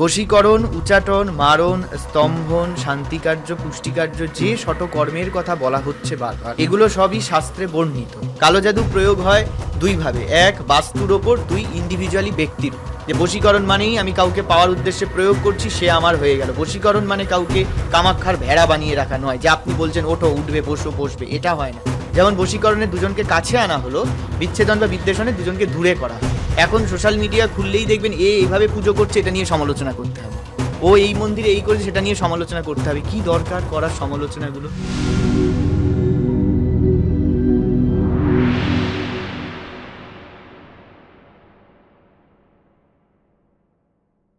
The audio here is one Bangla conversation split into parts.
বশীকরণ, উচাটন, মারণ, স্তম্ভন, শান্তিকার্য, পুষ্টিকার্য, যে শটকর্মের কথা বলা হচ্ছে বারবার এগুলো সবই শাস্ত্রে বর্ণিত। কালো জাদু প্রয়োগ হয় দুইভাবে, এক বাস্তুর ওপর, দুই ইন্ডিভিজুয়ালি ব্যক্তির যে বশীকরণ মানেই আমি কাউকে পাওয়ার উদ্দেশ্যে প্রয়োগ করছি, সে আমার হয়ে গেল। বশীকরণ মানে কাউকে কামাক্ষার ভেড়া বানিয়ে রাখা নয়, যে আপনি বলছেন, ওঠো, উঠবে, বসো, বসবে। এটা হয় না। যেমন বশীকরণে দুজনকে কাছে আনা হলো, বিচ্ছেদন বা বিদ্বেষণে দুজনকে দূরে করা হয়। এখন সোশ্যাল মিডিয়া খুললেই দেখবেন এ এইভাবে পুজো করছে, এটা নিয়ে সমালোচনা করতে হবে। ও এই মন্দিরে এই করেছে, সেটা নিয়ে সমালোচনা করতে হবে। কি দরকার করার সমালোচনাগুলো?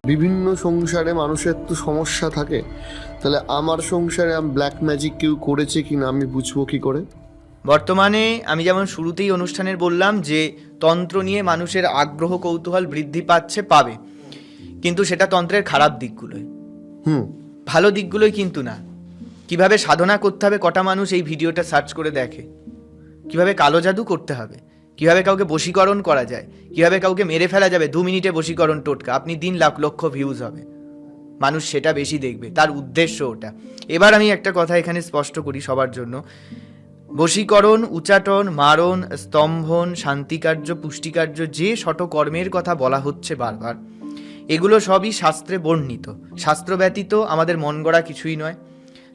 বিভিন্ন সংসারে মানুষের তো সমস্যা থাকে। তাহলে আমার সংসারে আমি ব্ল্যাক ম্যাজিক কেউ করেছে কি না আমি বুঝব কি করে? বর্তমানে আমি যেমন শুরুতেই অনুষ্ঠানের বললাম যে তন্ত্র নিয়ে মানুষের আগ্রহ কৌতূহল বৃদ্ধি পাচ্ছে পাবে। কিন্তু সেটা তন্ত্রের খারাপ দিকগুলোই হুম। ভালো দিকগুলোই কিন্তু না। কীভাবে সাধনা করতে হবে কটা মানুষ এই ভিডিওটা সার্চ করে দেখে? কীভাবে কালো জাদু করতে হবে? কীভাবে কাউকে বশীকরণ করা যায়? কীভাবে কাউকে মেরে ফেলা যাবে? দু মিনিটে বশীকরণ টোটকা। আপনি দিন লাখ লক্ষ ভিউজ হবে। মানুষ সেটা বেশি দেখবে। তার উদ্দেশ্য ওটা। এবার আমি একটা কথা এখানে স্পষ্ট করি সবার জন্য। বশীকরণ, উচাটন, মারণ, স্তম্ভন, শান্তিকার্য, পুষ্টিকার্য, যে শটকর্মের কথা বলা হচ্ছে বারবার, এগুলো সবই শাস্ত্রে বর্ণিত। শাস্ত্র ব্যতীত আমাদের মন গড়া কিছুই নয়।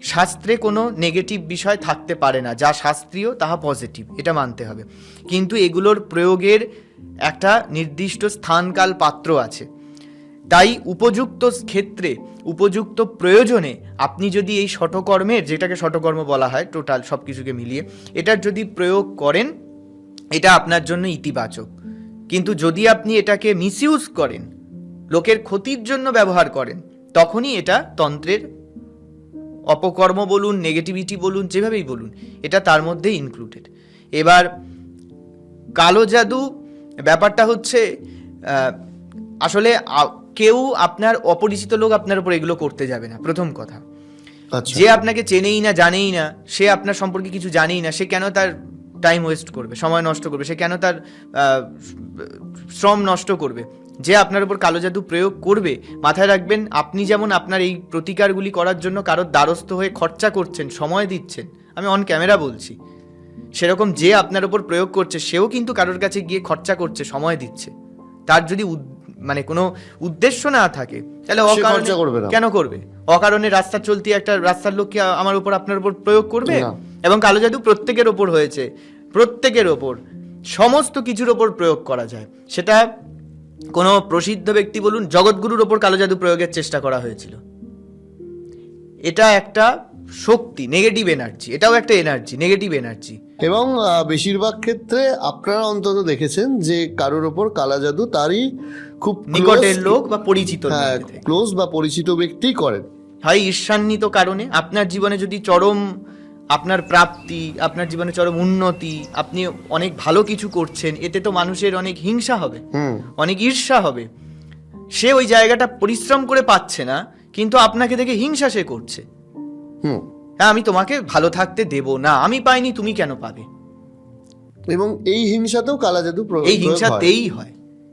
শাস্ত্রে কোনো নেগেটিভ বিষয় থাকতে পারে না। যা শাস্ত্রীয়, তাহা পজিটিভ এটা মানতে হবে। কিন্তু এগুলোর প্রয়োগের একটা নির্দিষ্ট স্থানকাল পাত্র আছে। তাই উপযুক্ত ক্ষেত্রে, উপযুক্ত প্রয়োজনে আপনি যদি এই শটকর্মের যেটাকে শটকর্ম বলা হয়, টোটাল সব কিছুকে মিলিয়ে, এটার যদি প্রয়োগ করেন, এটা আপনার জন্য ইতিবাচক। কিন্তু যদি আপনি এটাকে মিসইউজ করেন, লোকের ক্ষতির জন্য ব্যবহার করেন, তখনই এটা তন্ত্রের অপকর্ম বলুন নেগেটিভিটি বলুন, যেভাবেই বলুন, এটা তার মধ্যে ইনক্লুডেড এবার, কালো জাদু ব্যাপারটা হচ্ছে আসলে কেউ আপনার অপরিচিত লোক আপনার উপর এগুলো করতে যাবে না প্রথম কথা। আচ্ছা। যে আপনাকে চেনেই না জানেই না সে আপনার সম্পর্কে কিছু জানেই না সে কেন তার টাইম ওয়েস্ট করবে সময় নষ্ট করবে সে কেন তার শ্রম নষ্ট করবে? যে আপনার উপর কালো জাদু প্রয়োগ করবে মাথায় রাখবেন আপনি যেমন আপনার এই প্রতিকারগুলি করার জন্য কারোর দ্বারস্থ হয়ে খরচা করছেন সময় দিচ্ছেন আমি অন ক্যামেরা বলছি সেরকম যে আপনার উপর প্রয়োগ করছে সেও কিন্তু কারোর কাছে গিয়ে খরচা করছে সময় দিচ্ছে। তার যদি মানে কোনো উদ্দেশ্য না থাকে। তাহলে অকারণে- করবে কেন করবে? অকারণে রাস্তা চলতি একটা রাস্তার লোক কি আমার উপর আপনার উপর প্রয়োগ করবে? এবং কালো জাদু প্রত্যেকের ওপর হয়েছে। প্রত্যেকের ওপর। সমস্ত কিছুর ওপর প্রয়োগ করা যায়। সেটা কোনো প্রসিদ্ধ ব্যক্তি বলুন জগৎগুরুর ওপর কালো জাদু প্রয়োগের চেষ্টা করা হয়েছিল। এটা একটা শক্তি নেগেটিভ এনার্জি এটাও একটা এনার্জি নেগেটিভ এনার্জি এবং বেশিরভাগ ক্ষেত্রে আপনারা অন্তত দেখেছেন যে কারোর ওপর কালা জাদু তারই খুব নিকটের লোক বা পরিচিত হ্যাঁ ক্লোজ বা পরিচিত ব্যক্তি করেন। হয় ঈর্ষান্বিত কারণে আপনার জীবনে যদি চরম আপনার প্রাপ্তি আপনার জীবনে চরম উন্নতি আপনি অনেক ভালো কিছু করছেন এতে তো মানুষের অনেক হিংসা হবে অনেক ঈর্ষা হবে। সে ওই জায়গাটা পরিশ্রম করে পাচ্ছে না কিন্তু আপনাকে দেখে হিংসা সে করছে। হুম। হ্যাঁ আমি তোমাকে ভালো থাকতে দেব না। আমি পাইনি তুমি কেন পাবে? এবং এই হিংসাতেও কালা জাদু এই হিংসাতেই হয়।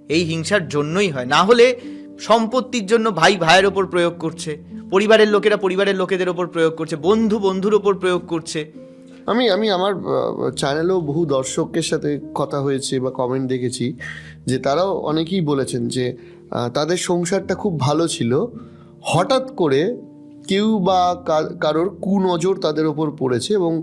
এই হিংসার জন্যই হয়। না হলে সম্পত্তির জন্য ভাই ভাইয়ের ওপর প্রয়োগ করছে পরিবারের লোকেরা পরিবারের লোকেদের ওপর প্রয়োগ করছে বন্ধু বন্ধুর ওপর প্রয়োগ করছে। আমি আমি আমার চ্যানেলেও বহু দর্শকের সাথে কথা হয়েছে বা কমেন্ট দেখেছি যে তারাও অনেকেই বলেছেন যে তাদের সংসারটা খুব ভালো ছিল। হঠাৎ করে কেউ বা কা- কারোর কুনজর তাদের ওপর পড়েছে এবং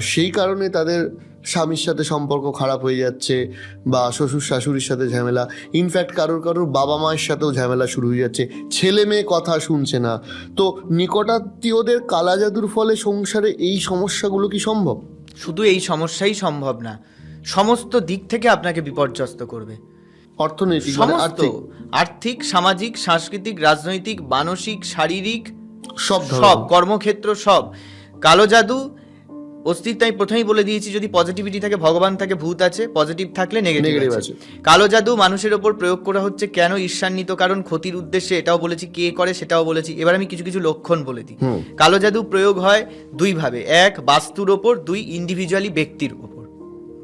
সেই কারণে তাদের স্বামীর সাথে সম্পর্ক খারাপ হয়ে যাচ্ছে বা শ্বশুর শাশুড়ির সাথে ঝামেলা। ইনফ্যাক্ট কারোর কারোর বাবা মায়ের সাথেও ঝামেলা শুরু হয়ে যাচ্ছে। ছেলে মেয়ে কথা শুনছে না। তো নিকটাত্মীয়দের কালা জাদুর ফলে সংসারে এই সমস্যাগুলো কি সম্ভব? শুধু এই সমস্যাই সম্ভব না সমস্ত দিক থেকে আপনাকে বিপর্যস্ত করবে। অর্থনৈতিক মানে সমস্ত আর্থিক সামাজিক সাংস্কৃতিক রাজনৈতিক মানসিক শারীরিক সব সব কর্মক্ষেত্র সব। কালো জাদু অস্তিত্ব আমি প্রথমেই বলে দিয়েছি যদি পজিটিভিটি থাকে ভগবান থাকে ভূত আছে পজিটিভ থাকলে নেগেটিভ আছে। কালো জাদু মানুষের ওপর প্রয়োগ করা হচ্ছে কেন ঈর্ষান্বিত? কারণ ক্ষতির উদ্দেশ্যে এটাও বলেছি কে করে সেটাও বলেছি। এবার আমি কিছু কিছু লক্ষণ বলে দিই। কালো জাদু প্রয়োগ হয় দুইভাবে এক বাস্তুর ওপর দুই ইন্ডিভিজুয়ালি ব্যক্তির ওপর।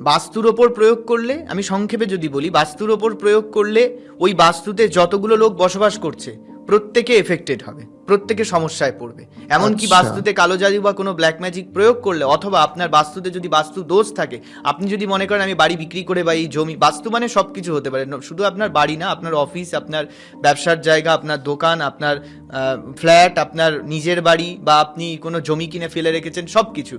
বাস্তুর ওপর প্রয়োগ করলে আমি সংক্ষেপে যদি বলি বাস্তুর ওপর প্রয়োগ করলে ওই বাস্তুতে যতগুলো লোক বসবাস করছে প্রত্যেকে এফেক্টেড হবে। প্রত্যেকে সমস্যায় পড়বে। এমনকি আচ্ছা। বাস্তুতে কালো জাদু বা কোনো ব্ল্যাক ম্যাজিক প্রয়োগ করলে অথবা আপনার বাস্তুতে যদি বাস্তু দোষ থাকে আপনি যদি মনে করেন আমি বাড়ি বিক্রি করে বা এই জমি বাস্তু মানে সব কিছু হতে পারে। শুধু আপনার বাড়ি না আপনার অফিস আপনার ব্যবসার জায়গা আপনার দোকান আপনার ফ্ল্যাট আপনার নিজের বাড়ি বা আপনি কোনো জমি কিনে ফেলে রেখেছেন সব কিছু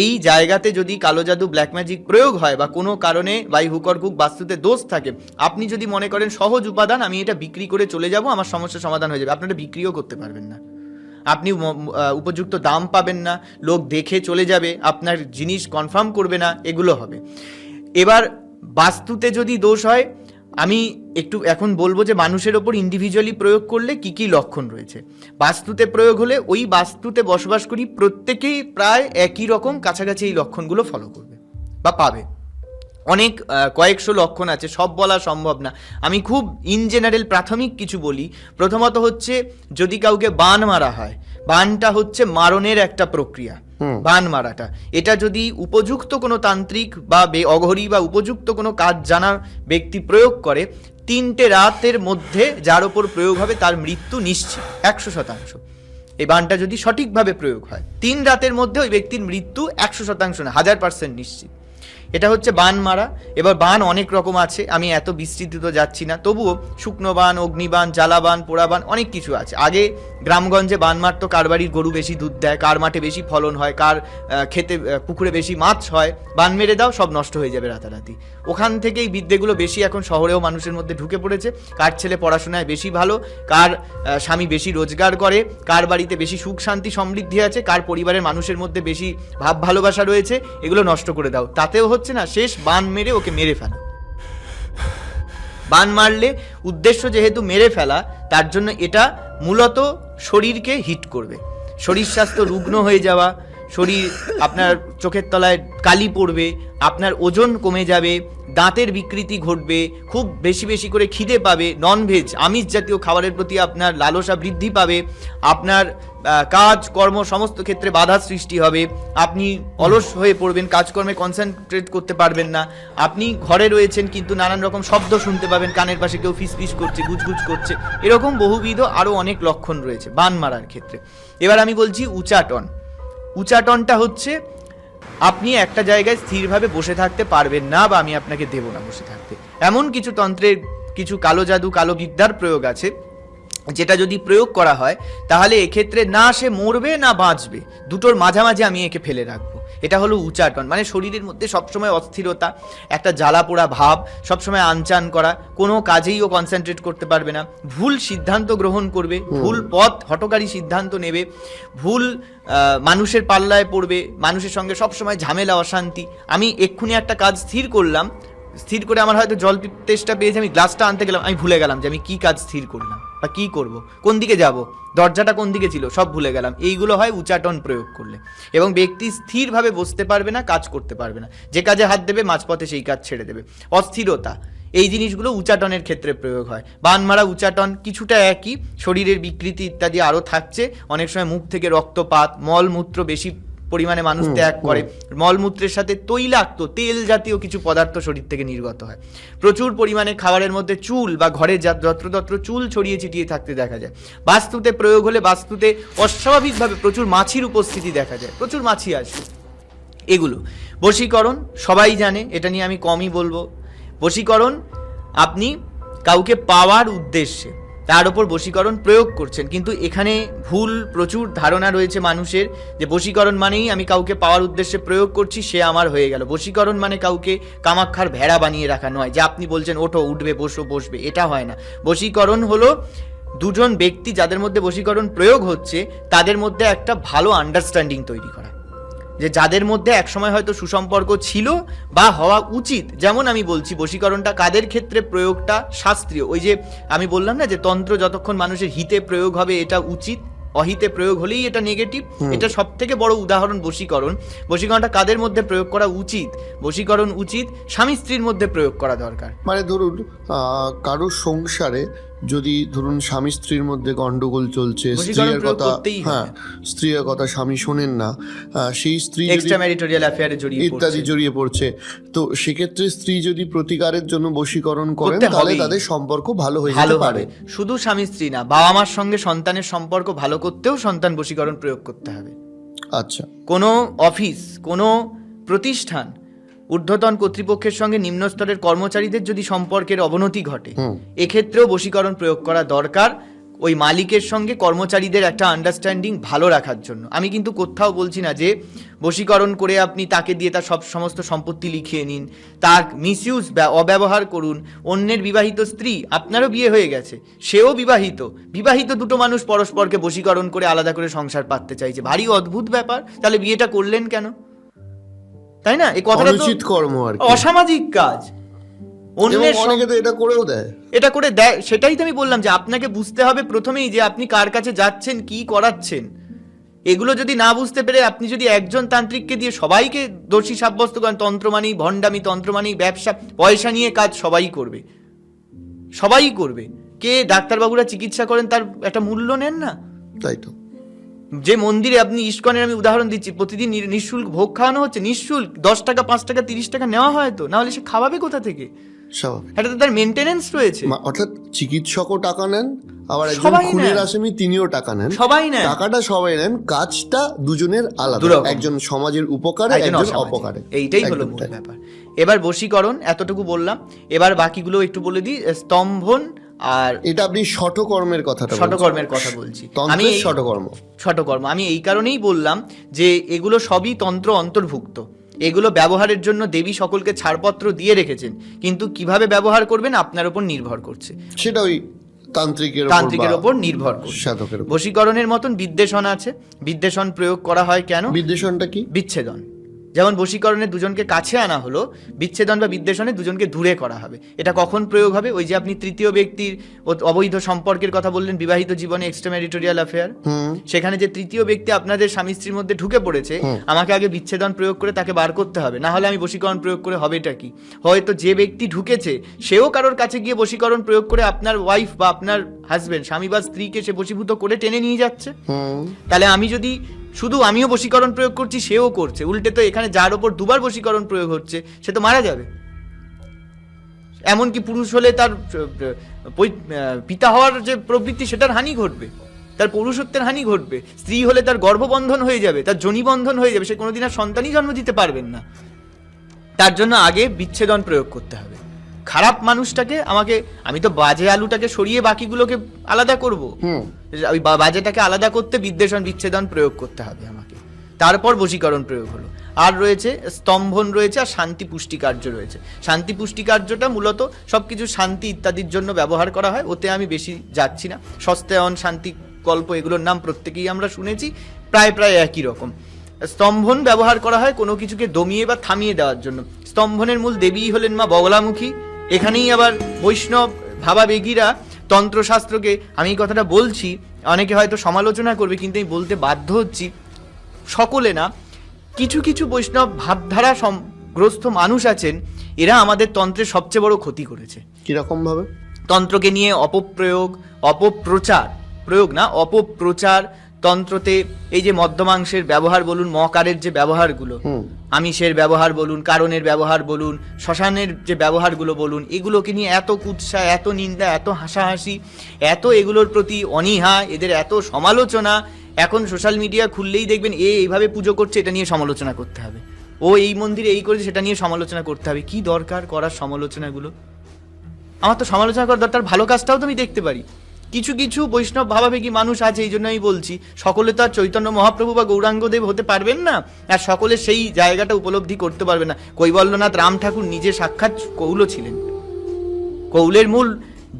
এই জায়গাতে যদি কালো জাদু ব্ল্যাক ম্যাজিক প্রয়োগ হয় বা কোনো কারণে বাই হুকর কুক বাস্তুতে দোষ থাকে আপনি যদি মনে করেন সহজ উপাদান আমি এটা বিক্রি করে চলে যাব আমার সমস্যার সমাধান হয়ে যাবে। আপনারা বিক্রিও করতে পারবেন না। আপনি উপযুক্ত দাম পাবেন না, লোক দেখে চলে যাবে, আপনার জিনিস কনফার্ম করবে না, এগুলো হবে। এবার বাস্তুতে যদি দোষ হয়, আমি একটু এখন বলব যে মানুষের ওপর ইন্ডিভিজুয়ালি প্রয়োগ করলে কি কি লক্ষণ রয়েছে। বাস্তুতে প্রয়োগ হলে ওই বাস্তুতে বসবাস করি, প্রত্যেকেই প্রায় একই রকম কাছাকাছি এই লক্ষণগুলো ফলো করবে বা পাবে। অনেক কয়েকশো লক্ষণ আছে সব বলা সম্ভব না। আমি খুব ইন জেনারেল প্রাথমিক কিছু বলি। প্রথমত হচ্ছে যদি কাউকে বান মারা হয় বানটা হচ্ছে মারণের একটা প্রক্রিয়া। বান মারাটা। এটা যদি উপযুক্ত কোনো তান্ত্রিক বা বে- অঘরী বা উপযুক্ত কোনো কাজ জানা ব্যক্তি প্রয়োগ করে তিনটে রাতের মধ্যে যার ওপর প্রয়োগ হবে তার মৃত্যু নিশ্চিত একশো শতাংশ। এই বানটা যদি সঠিকভাবে প্রয়োগ হয় তিন রাতের মধ্যে ওই ব্যক্তির মৃত্যু একশো শতাংশ না হাজার পার্সেন্ট নিশ্চিত। এটা হচ্ছে বান মারা। এবার বান অনেক রকম আছে, আমি এত বিস্তৃত যাচ্ছি না। তবুও শুকনো বান, অগ্নিবান, জ্বালাবান, পোড়াবান অনেক কিছু আছে। আগে গ্রামগঞ্জে বান মারতো, কার বাড়ির গরু বেশি দুধ দেয়, কার মাঠে বেশি ফলন হয়, কার খেতে পুকুরে বেশি মাছ হয়, বান মেরে দাও, সব নষ্ট হয়ে যাবে রাতারাতি। ওখান থেকেই বিদ্যেগুলো বেশি এখন শহরেও মানুষের মধ্যে ঢুকে পড়েছে। কার ছেলে পড়াশোনায় বেশি ভালো, কার স্বামী বেশি রোজগার করে, কার বাড়িতে বেশি সুখ শান্তি সমৃদ্ধি আছে, কার পরিবারের মানুষের মধ্যে বেশি ভাব ভালোবাসা রয়েছে, এগুলো নষ্ট করে দাও। তাতেও হচ্ছে না, শেষ বান মেরে ওকে মেরে ফেলা। বান মারলে উদ্দেশ্য যেহেতু মেরে ফেলা, তার জন্য এটা মূলত শরীরকে হিট করবে। শরীর স্বাস্থ্য রুগ্ন হয়ে যাওয়া শরীর আপনার চোখের তলায় কালি পড়বে, আপনার ওজন কমে যাবে, দাঁতের বিকৃতি ঘটবে, খুব বেশি বেশি করে খিদে পাবে ননভেজ আমিষ জাতীয় খাবারের প্রতি আপনার লালসা বৃদ্ধি পাবে, আপনার কাজ, কর্ম সমস্ত ক্ষেত্রে বাধা সৃষ্টি হবে, আপনি অলস হয়ে পড়বেন, কাজকর্মে কনসেন্ট্রেট করতে পারবেন না, আপনি ঘরে রয়েছেন কিন্তু নানান রকম শব্দ শুনতে পাবেন, কানের পাশে কেউ ফিসফিস করছে, গুজগুজ করছে, এরকম বহুবিধ আরও অনেক লক্ষণ রয়েছে, বান মারার ক্ষেত্রে। এবার আমি বলছি উচাটন। উচাটনটা হচ্ছে, আপনি একটা জায়গায় স্থিরভাবে বসে থাকতে পারবেন না বা আমি আপনাকে দেব না বসে থাকতে। এমন কিছু তন্ত্রের কিছু কালো জাদু, কালো বিদ্যার প্রয়োগ আছে, যেটা যদি প্রয়োগ করা হয়, তাহলে এক্ষেত্রে না সে মরবে, না বাঁচবে। দুটোর মাঝামাঝি আমি একে ফেলে রাখব। এটা হলো উচাটন মানে শরীরের মধ্যে সবসময় অস্থিরতা একটা জ্বালা পোড়া ভাব সবসময় আনচান করা কোনো কাজেই ও কনসেন্ট্রেট করতে পারবে না। ভুল সিদ্ধান্ত গ্রহণ করবে ভুল পথ হটকারী সিদ্ধান্ত নেবে ভুল মানুষের পাল্লায় পড়বে মানুষের সঙ্গে সবসময় ঝামেলা অশান্তি। আমি এক্ষুনি একটা কাজ স্থির করলাম স্থির করে আমার হয়তো জল তেষ্টা পেয়েছে আমি গ্লাসটা আনতে গেলাম আমি ভুলে গেলাম যে আমি কি কাজ স্থির করলাম। বা কি করব? কোন দিকে যাব? দরজাটা কোন দিকে ছিল? সব ভুলে গেলাম। এইগুলো হয় উচাটন প্রয়োগ করলে। এবং ব্যক্তি স্থিরভাবে বসতে পারবে না, কাজ করতে পারবে না। যে কাজে হাত দেবে, মাঝপথে সেই কাজ ছেড়ে দেবে। অস্থিরতা। এই জিনিসগুলো উচাটনের ক্ষেত্রে প্রয়োগ হয়। বান মারা, উচাটন কিছুটা একই। শরীরের বিকৃতি ইত্যাদি আরও থাকছে। অনেক সময় মুখ থেকে রক্তপাত, মলমূত্র বেশি পরিমাণে মানুষ ত্যাগ করে। মলমূত্রের সাথে তৈলাক্ত তেল জাতীয় কিছু পদার্থ শরীর থেকে নির্গত হয়। প্রচুর পরিমাণে খাবারের মধ্যে চুল বা ঘরে যত্রতত্র চুল ছড়িয়ে ছিটিয়ে থাকতে দেখা যায়। বাস্তুতে প্রয়োগ হলে বাস্তুতে অস্বাভাবিকভাবে প্রচুর মাছির উপস্থিতি দেখা যায়। প্রচুর মাছি আসে। এগুলো। বশীকরণ সবাই জানে এটা নিয়ে আমি কমই বলব। বশীকরণ আপনি কাউকে পাওয়ার উদ্দেশ্যে তার উপর বশীকরণ প্রয়োগ করছেন। কিন্তু এখানে ভুল প্রচুর ধারণা রয়েছে মানুষের যে বশীকরণ মানেই আমি কাউকে পাওয়ার উদ্দেশ্যে প্রয়োগ করছি, সে আমার হয়ে গেল। বশীকরণ মানে কাউকে কামাক্ষার ভেড়া বানিয়ে রাখা নয়, যে আপনি বলছেন, ওঠো, উঠবে, বসো, বসবে। এটা হয় না। বশীকরণ হলো দুজন ব্যক্তি যাদের মধ্যে বশীকরণ প্রয়োগ হচ্ছে, তাদের মধ্যে একটা ভালো আন্ডারস্ট্যান্ডিং তৈরি করা। যে যাদের মধ্যে একসময় হয়তো সুসম্পর্ক ছিল বা হওয়া উচিত যেমন আমি বলছি বশীকরণটা কাদের ক্ষেত্রে প্রয়োগটা শাস্ত্রীয়? ওই যে আমি বললাম না যে তন্ত্র যতক্ষণ মানুষের হিতে প্রয়োগ হবে এটা উচিত অহিতে প্রয়োগ হলেই এটা নেগেটিভ এটা সব থেকে বড় উদাহরণ বশীকরণ। বশীকরণটা কাদের মধ্যে প্রয়োগ করা উচিত? বশীকরণ উচিত স্বামী স্ত্রীর মধ্যে প্রয়োগ করা দরকার। মানে ধরুন কারোর সংসারে যদি ধরুন স্বামী স্ত্রীর মধ্যে গন্ডগোল চলছে স্ত্রীর কথা হ্যাঁ স্ত্রীর কথা স্বামী শোনেন না সেই স্ত্রী ইত্যাদি জড়িয়ে পড়ছে। তো সেক্ষেত্রে স্ত্রী যদি প্রতিকারের জন্য বশীকরণ করেন তাহলে তাদের সম্পর্ক ভালো হয়ে যেতে পারে। শুধু স্বামী স্ত্রী না বাবা মার সঙ্গে সন্তানের সম্পর্ক ভালো করতেও সন্তান বশীকরণ প্রয়োগ করতে হবে। আচ্ছা। কোনো অফিস কোনো প্রতিষ্ঠান ঊর্ধ্বতন কর্তৃপক্ষের সঙ্গে নিম্ন স্তরের কর্মচারীদের যদি সম্পর্কের অবনতি ঘটে এক্ষেত্রেও বশীকরণ প্রয়োগ করা দরকার ওই মালিকের সঙ্গে কর্মচারীদের একটা আন্ডারস্ট্যান্ডিং ভালো রাখার জন্য। আমি কিন্তু কোথাও বলছি না যে বশীকরণ করে আপনি তাকে দিয়ে তার সব সমস্ত সম্পত্তি লিখিয়ে নিন তার মিসইউজ অব্যবহার করুন অন্যের বিবাহিত স্ত্রী আপনারও বিয়ে হয়ে গেছে সেও বিবাহিত বিবাহিত দুটো মানুষ পরস্পরকে বশীকরণ করে আলাদা করে সংসার পাততে চাইছে ভারী অদ্ভুত ব্যাপার তাহলে বিয়েটা করলেন কেন? তাই না? এই কথাটা তো অনুচিত কর্ম আর অসামাজিক কাজ। অন্যের অনেকে তো এটা করেও দেয়। এটা করে দেয় সেটাই তো আমি বললাম যে আপনাকে বুঝতে হবে প্রথমেই যে আপনি কার কাছে যাচ্ছেন কি করাচ্ছেন। এগুলো যদি না বুঝতে পেরে আপনি যদি একজন তান্ত্রিককে দিয়ে সবাইকে দোষী সাব্যস্ত করেন তন্ত্র মানেই ভণ্ডামি তন্ত্র মানেই ব্যবসা পয়সা নিয়ে কাজ সবাই করবে। সবাই করবে। কে ডাক্তারবাবুরা চিকিৎসা করেন তার একটা মূল্য নেন না? তাই তো। যে মন্দিরে আপনি ইস্কনের আমি উদাহরণ দিচ্ছি প্রতিদিন নিঃশুল্ক ভোগ খাওয়ানো হচ্ছে নিঃশুল্ক দশ টাকা পাঁচ টাকা তিরিশ টাকা নেওয়া হয় তো? নাহলে সে খাওয়াবে কোথা থেকে? স্বাভাবিক। এটা তার মেনটেনেন্স রয়েছে। অর্থাৎ চিকিৎসকও টাকা নেন আবার একজন খুনের আসামি তিনিও টাকা নেন। সবাই নেয়। টাকাটা সবাই নেন কাজটা দুজনের আলাদা। একজন সমাজের উপকারে একজন অপকারে। এইটাই হলো মূল ব্যাপার। এবার বশীকরণ এতটুকু বললাম। এবার বাকিগুলো একটু বলে দিই। স্তম্ভন আর এটা আপনি শটকর্মের কথাটা। শটকর্মের কথা বলছি। আমি শটকর্ম শটকর্ম আমি এই কারণেই বললাম যে এগুলো সবই তন্ত্র অন্তর্ভুক্ত। এগুলো ব্যবহারের জন্য দেবী সকলকে ছাড়পত্র দিয়ে রেখেছেন। কিন্তু কীভাবে ব্যবহার করবেন আপনার উপর নির্ভর করছে। সেটা ওই তান্ত্রিকের তান্ত্রিকের বা ওপর নির্ভর করছে। সাধকের বশীকরণের মতন বিদ্বেষণ আছে। বিদ্বেষণ প্রয়োগ করা হয় কেন? বিদ্বেষণটা কি? বিচ্ছেদন। যেমন বশীকরণে দুজনকে কাছে আনা হলো বিচ্ছেদন বা বিদ্বেষণে দুজনকে দূরে করা হবে। এটা কখন প্রয়োগ হবে? ওই যে আপনি তৃতীয় ব্যক্তির অবৈধ সম্পর্কের কথা বললেন বিবাহিত জীবনে এক্সট্রা ম্যারিটোরিয়াল অ্যাফেয়ার সেখানে যে তৃতীয় ব্যক্তি আপনাদের স্বামী স্ত্রীর মধ্যে ঢুকে পড়েছে আমাকে আগে বিচ্ছেদন প্রয়োগ করে তাকে বার করতে হবে। না হলে আমি বশীকরণ প্রয়োগ করে হবেটা কি? হয়তো যে ব্যক্তি ঢুকেছে সেও কারোর কাছে গিয়ে বশীকরণ প্রয়োগ করে আপনার ওয়াইফ বা আপনার হাজবেন্ড স্বামী বা স্ত্রীকে সে বশীভূত করে টেনে নিয়ে যাচ্ছে। তাহলে আমি যদি শুধু আমিও বশীকরণ প্রয়োগ করছি, সেও করছে। উল্টে তো এখানে যার ওপর দুবার বশীকরণ প্রয়োগ হচ্ছে, সে তো মারা যাবে। এমনকি পুরুষ হলে তার পিতা হওয়ার যে প্রবৃত্তি, সেটার হানি ঘটবে। তার পুরুষত্বের হানি ঘটবে। স্ত্রী হলে তার গর্ভবন্ধন হয়ে যাবে, তার জনিবন্ধন হয়ে যাবে, সে কোনোদিন আর সন্তানই জন্ম দিতে পারবেন না। তার জন্য আগে বিচ্ছেদন প্রয়োগ করতে হবে। খারাপ মানুষটাকে আমাকে আমি তো বাজে আলুটাকে সরিয়ে বাকিগুলোকে আলাদা করব। হুম। ওই বাজেটাকে আলাদা করতে বিদ্বেষণ বিচ্ছেদন প্রয়োগ করতে হবে আমাকে। তারপর বশীকরণ প্রয়োগ হলো। আর রয়েছে স্তম্ভন রয়েছে আর শান্তি পুষ্টি কার্য রয়েছে। শান্তি পুষ্টি কার্যটা মূলত সব কিছু শান্তি ইত্যাদির জন্য ব্যবহার করা হয়। ওতে আমি বেশি যাচ্ছি না। সস্তায়ন শান্তি গল্প এগুলোর নাম প্রত্যেকেই আমরা শুনেছি। প্রায় প্রায় একই রকম। স্তম্ভন ব্যবহার করা হয় কোনো কিছুকে দমিয়ে বা থামিয়ে দেওয়ার জন্য। স্তম্ভনের মূল দেবীই হলেন মা বগলামুখী। এখানেই আবার বৈষ্ণব ভাবাবেগীরা তন্ত্রশাস্ত্রকে আমি এই কথাটা বলছি অনেকে হয়তো সমালোচনা করবে কিন্তু আমি বলতে বাধ্য হচ্ছি সকলে না কিছু কিছু বৈষ্ণব ভাবধারা গ্রস্ত মানুষ আছেন এরা আমাদের তন্ত্রের সবচেয়ে বড় ক্ষতি করেছে। কীরকম ভাবে তন্ত্রকে নিয়ে অপপ্রয়োগ অপপ্রচার প্রয়োগ না অপপ্রচার তন্ত্রতে এই যে মদ্যমাংসের ব্যবহার বলুন মকারের যে ব্যবহারগুলো আমিষের ব্যবহার বলুন কারণের ব্যবহার বলুন শ্মশানের যে ব্যবহারগুলো বলুন এগুলোকে নিয়ে এত কুৎসা এত নিন্দা এত হাসাহাসি এত এগুলোর প্রতি অনীহা এদের এত সমালোচনা এখন সোশ্যাল মিডিয়া খুললেই দেখবেন এ এইভাবে পুজো করছে এটা নিয়ে সমালোচনা করতে হবে। ও এই মন্দিরে এই করেছে সেটা নিয়ে সমালোচনা করতে হবে। কি দরকার করার সমালোচনাগুলো? আমার তো সমালোচনা করার দরকার ভালো কাজটাও তো আমি দেখতে পারি। কিছু কিছু বৈষ্ণব ভাবাবেগী মানুষ আছে, এই জন্য আমি বলছি। সকলে তো আর চৈতন্য মহাপ্রভু বা গৌরাঙ্গদেব হতে পারবেন না, আর সকলে সেই জায়গাটা উপলব্ধি করতে পারবে না। কৈবল্যনাথ রাম ঠাকুর নিজে সাক্ষাৎ কৌল ছিলেন। কৌলের মূল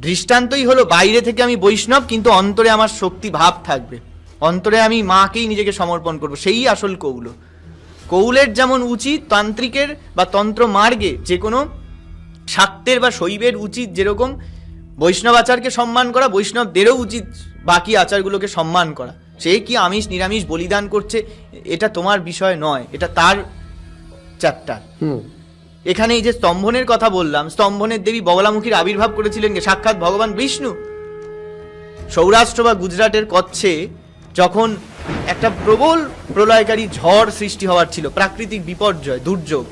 দৃষ্টান্তই হলো, বাইরে থেকে আমি বৈষ্ণব, কিন্তু অন্তরে আমার শক্তি ভাব থাকবে। অন্তরে আমি মাকেই নিজেকে সমর্পণ করব, সেই আসল কৌল। কৌলের যেমন উচিত তান্ত্রিকের বা তন্ত্র মার্গে যে কোনো শাক্তের বা শৈবের উচিত যেরকম বৈষ্ণব আচারকে সম্মান করা বৈষ্ণবদেরও উচিত বাকি আচারগুলোকে সম্মান করা। সে কি আমিষ নিরামিষ বলিদান করছে এটা তোমার বিষয় নয় এটা তার চ্যাপ্টার। এখানে এই যে স্তম্ভনের কথা বললাম স্তম্ভনের দেবী বগলামুখীর আবির্ভাব করেছিলেন? সাক্ষাৎ ভগবান বিষ্ণু। সৌরাষ্ট্র বা গুজরাটের কচ্ছে যখন একটা প্রবল প্রলয়কারী ঝড় সৃষ্টি হওয়ার ছিল প্রাকৃতিক বিপর্যয় দুর্যোগ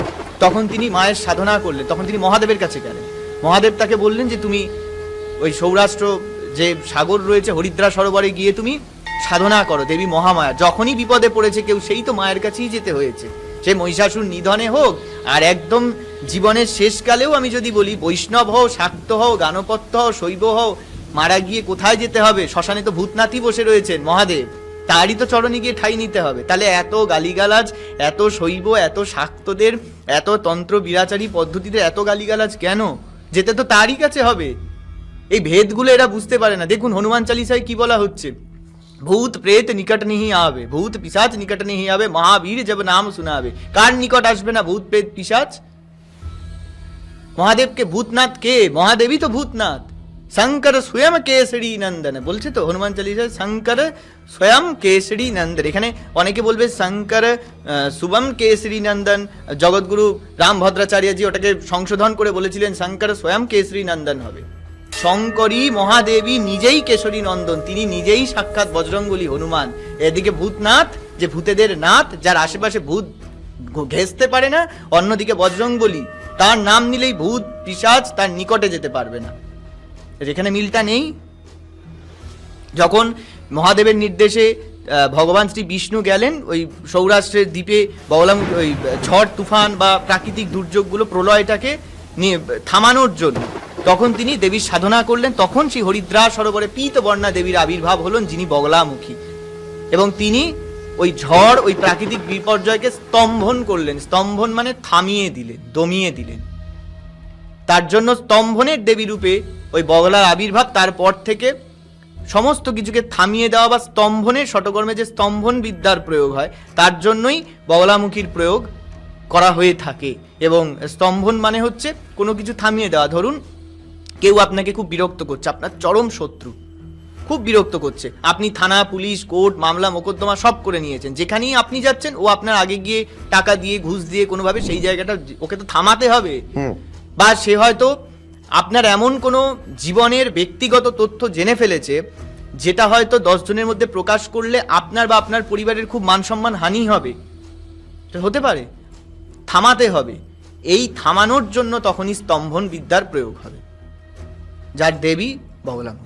তখন তিনি মায়ের সাধনা করলেন তখন তিনি মহাদেবের কাছে গেলেন। মহাদেব তাকে বললেন যে তুমি ওই সৌরাষ্ট্র যে সাগর রয়েছে হরিদ্রা সরোবরে গিয়ে তুমি সাধনা করো, দেবী মহামায়া। যখনই বিপদে পড়েছে কেউ, সেই তো মায়ের কাছেই যেতে হয়েছে। সে মহিষাসুর নিধনে হোক, আর একদম জীবনের শেষকালেও আমি যদি বলি, বৈষ্ণব হও, শাক্ত হও, গানপত্য হও, শৈব হও, মারা গিয়ে কোথায় যেতে হবে? শ্মশানে তো ভূতনাথই বসে রয়েছেন মহাদেব। তারই তো চরণে গিয়ে ঠাই নিতে হবে। তাহলে এত গালিগালাজ, এত শৈব, এত শাক্তদের, এত তন্ত্র বিরাচারী পদ্ধতিতে এত গালিগালাজ কেন? যেতে তো তারই কাছে হবে। এই ভেদগুলো এরা বুঝতে পারে না। দেখুন, হনুমান চালিসায় কি বলা হচ্ছে? ভূত প্রেত নিকট নিহি আবে, ভূত পিসাচ নিকট নিহি আবে, মহাবীর জব নাম শোনাবে। কার নিকট আসবে না ভূত প্রেত পিসাচ? মহাদেবকে ভূতনাথ কে? মহাদেবী তো ভূতনাথ। শঙ্কর স্বয়ং কেশরী নন্দন। বলছে তো হনুমান চালিসা শঙ্কর স্বয়ং কেশরী নন্দন। এখানে অনেকে বলবে শঙ্কর শুভম কেশরী নন্দন। জগৎগুরু রাম ভদ্রাচার্যজি ওটাকে সংশোধন করে বলেছিলেন, শঙ্কর স্বয়ং কেশরী নন্দন হবে। শঙ্করী মহাদেবী নিজেই কেশরী নন্দন, তিনি নিজেই সাক্ষাৎ বজরঙ্গলী হনুমান। এদিকে ভূতনাথ, যে ভূতেদের নাথ, যার আশেপাশে ভূত ঘ- ঘেঁষতে পারে না, অন্যদিকে বজরং বলি তার নাম নিলেই ভূত, পিসাচ তার নিকটে যেতে পারবে না। যেখানে মিলটা নেই, যখন মহাদেবের নির্দেশে ভগবান শ্রী বিষ্ণু গেলেন, ওই সৌরাষ্ট্রের দ্বীপে বগলাম ওই ঝড়, তুফান বা প্রাকৃতিক দুর্যোগগুলো প্রলয়টাকে নিয়ে, থামানোর জন্য। তখন তিনি দেবীর সাধনা করলেন, তখন সেই হরিদ্রা সরোবরে পীতবর্ণা দেবীর আবির্ভাব হলেন, যিনি বগলামুখী। এবং তিনি ওই ঝড়, ওই প্রাকৃতিক বিপর্যয়কে স্তম্ভন করলেন। স্তম্ভন মানে থামিয়ে দিলেন, দমিয়ে দিলেন। তার জন্য স্তম্ভনের দেবী রূপে ওই বগলার আবির্ভাব তারপর থেকে সমস্ত কিছুকে থামিয়ে দেওয়া বা স্তম্ভনের শতকর্মে যে স্তম্ভন বিদ্যার প্রয়োগ হয়, তার জন্যই বগলামুখীর প্রয়োগ করা হয়ে থাকে। এবং স্তম্ভন মানে হচ্ছে কোনো কিছু থামিয়ে দেওয়া। ধরুন কেউ আপনাকে খুব বিরক্ত করছে আপনার চরম শত্রু। খুব বিরক্ত করছে। আপনি থানা পুলিশ কোর্ট মামলা মোকদ্দমা সব করে নিয়েছেন। যেখানেই আপনি যাচ্ছেন ও আপনার আগে গিয়ে টাকা দিয়ে ঘুষ দিয়ে কোনোভাবে সেই জায়গাটা ওকে তো থামাতে হবে। বা সে হয়তো আপনার এমন কোনো জীবনের ব্যক্তিগত তথ্য জেনে ফেলেছে যেটা হয়তো দশ জনের মধ্যে প্রকাশ করলে আপনার বা আপনার পরিবারের খুব মান সম্মান হানি হবে। তো হতে পারে। থামাতে হবে। এই থামানোর জন্য তখনই স্তম্ভন বিদ্যার প্রয়োগ হবে। যার দেবী বগলাম